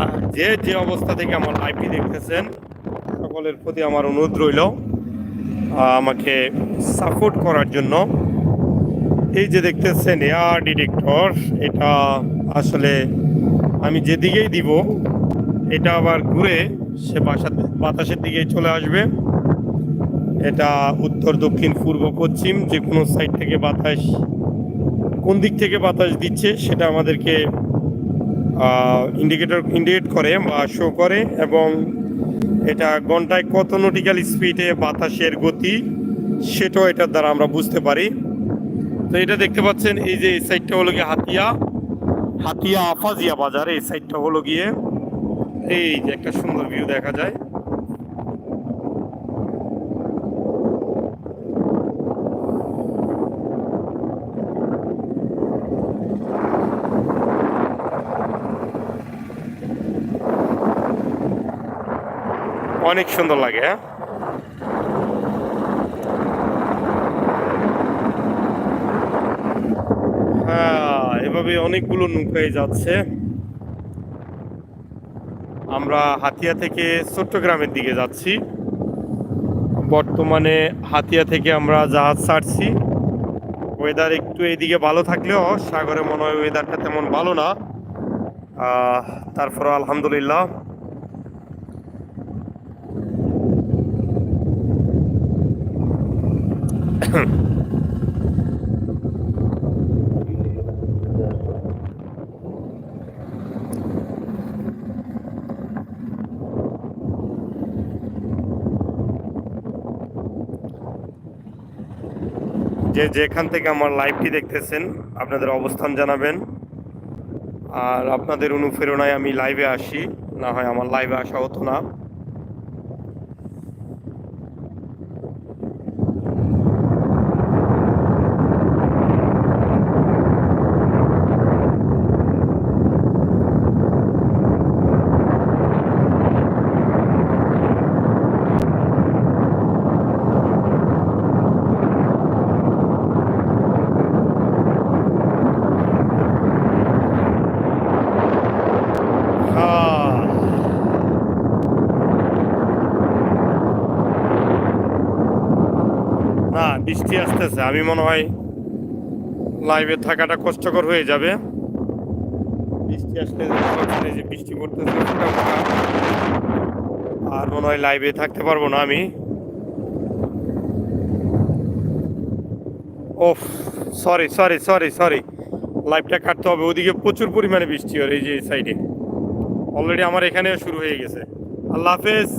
আর যে যে অবস্থা থেকে আমার লাইভটি দেখতেছেন, সকলের প্রতি আমার অনুরোধ রইল আমাকে সাপোর্ট করার জন্য। এই যে দেখতেছেন এয়ার ডিরেক্টর এটা আসলে আমি যেদিকেই দিব, এটা আবার ঘুরে সে বাসা বাতাসের দিকেই চলে আসবে। এটা উত্তর, দক্ষিণ, পূর্ব, পশ্চিম, যে কোনো সাইড থেকে বাতাস কোন দিক থেকে বাতাস দিচ্ছে, সেটা আমাদেরকে ইন্ডিকেটর ইন্ডিকেট করে বা শো করে এবং এটা ঘন্টায় কত নটিক্যাল স্পিডে বাতাসের গতি, সেটাও এটার দ্বারা আমরা বুঝতে পারি। তো এটা দেখতে পাচ্ছেন, এই যে এই সাইডটা হলো গিয়ে হাতিয়া। হাতিয়া আফাজিয়া বাজার, এই সাইডটা হলো গিয়ে এই যে একটা সুন্দর ভিউ দেখা যায়। অনেক সুন্দর লাগে হ্যাঁ? হ্যাঁ এভাবে অনেকগুলো নৌকায় যাচ্ছে। আমরা হাতিয়া থেকে চট্টগ্রামের দিকে যাচ্ছি। বর্তমানে হাতিয়া থেকে আমরা জাহাজ ছাড়ছি। ওয়েদার একটু এদিকে ভালো থাকলেও সাগরে মনে হয় ওয়েদারটা তেমন ভালো না। তারপরে আলহামদুলিল্লাহ। যে যেখান থেকে আমার লাইভটি দেখতেছেন, আপনাদের অবস্থান জানাবেন। আর আপনাদের অনুপ্রেরণায় আমি লাইভে আসি, না হয় আমার লাইভে আসা হতো না। না, বৃষ্টি আসতেছে। আমি মনে হয় লাইভে থাকাটা কষ্টকর হয়ে যাবে। বৃষ্টি আসলে যে বৃষ্টি পড়তেছে। আর মনে হয় লাইভে থাকতে পারব না আমি। ওফ সরি সরি সরি সরি লাইভটা কাটতে হবে, ওদিকে প্রচুর পরিমাণে বৃষ্টি হয় এই যে সাইডে অলরেডি আমার এখানেও শুরু হয়ে গেছে। আল্লাহ হাফেজ।